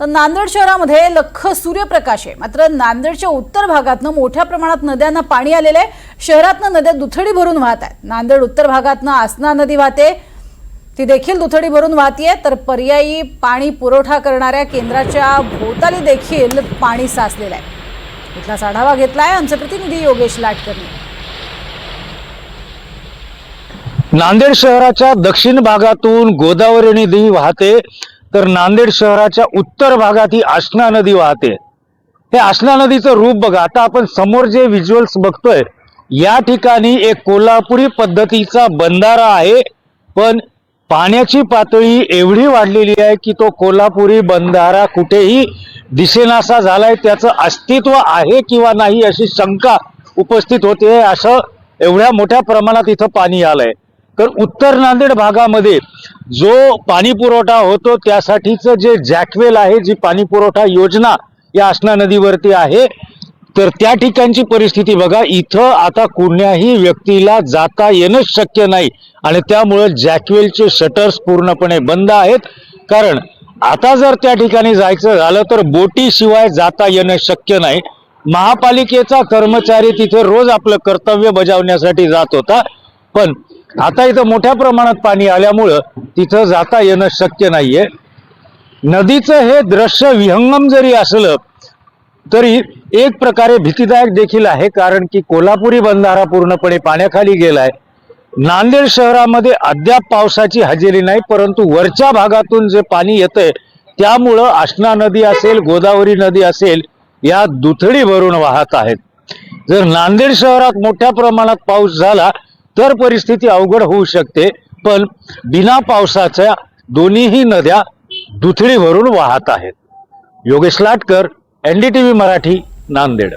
तर नांदेड शहरामध्ये लख सूर्यप्रकाश आहे. मात्र नांदेडच्या उत्तर भागातनं मोठ्या प्रमाणात नद्यांना पाणी आलेलं आहे. शहरातनं नद्या दुथडी भरून वाहत आहेत. नांदेड उत्तर भागातनं आसना नदी वाहते. ती देखील दुथडी भरून वाहतीये. तर पर्यायी पाणी पुरवठा करणाऱ्या केंद्राच्या भोवताली देखील पाणी साचलेलं आहे. इथलाच आढावा घेतलाय आमचे प्रतिनिधी योगेश लाटकरनी नांदेड शहराच्या दक्षिण भागातून गोदावरी नदी वाहते. तर नांदेड शहराच्या उत्तर भागात ही आसना नदी वाहते. हे आसना नदीचं रूप बघा. आता आपण समोर जे व्हिज्युअल्स बघतोय या ठिकाणी एक कोल्हापुरी पद्धतीचा बंधारा आहे. पण पाण्याची पातळी एवढी वाढलेली आहे की तो कोल्हापुरी बंधारा कुठेही दिसेनासा झालाय. त्याचं अस्तित्व आहे किंवा नाही अशी शंका उपस्थित होते असं एवढ्या मोठ्या प्रमाणात इथं पाणी आलंय. तर उत्तर नांदेड भागामध्ये जो पाणी पुरवठा होतो त्यासाठीचं जे जॅकवेल आहे जी पाणी पुरवठा योजना या आसना नदीवरती आहे तर त्या ठिकाणची परिस्थिती बघा. इथं आता कुण्याही व्यक्तीला जाता येणंच शक्य नाही आणि त्यामुळं जॅकवेलचे शटर्स पूर्णपणे बंद आहेत. कारण आता जर त्या ठिकाणी जायचं झालं तर बोटीशिवाय जाता येणं शक्य नाही. महापालिकेचा कर्मचारी तिथे रोज आपलं कर्तव्य बजावण्यासाठी जात होता. पण आता इथं मोठ्या प्रमाणात पाणी आल्यामुळं तिथं जाता येणं शक्य नाहीये. नदीचं हे दृश्य विहंगम जरी असलं तरी एक प्रकारे भीतीदायक देखील आहे कारण की कोल्हापुरी बंधारा पूर्णपणे पाण्याखाली गेलाय. नांदेड शहरामध्ये अद्याप पावसाची हजेरी नाही परंतु वरच्या भागातून जे पाणी येतंय त्यामुळं आष्णा नदी असेल गोदावरी नदी असेल या दुथडी भरून वाहत आहेत. जर नांदेड शहरात मोठ्या प्रमाणात पाऊस झाला तर परिस्थिती अवघड होऊ शकते पण बिना पावसाच्या दोन्हीही नद्या दुथडी भरून वाहत आहेत. योगेश लाटकर एनडीटीव्ही मराठी नांदेड.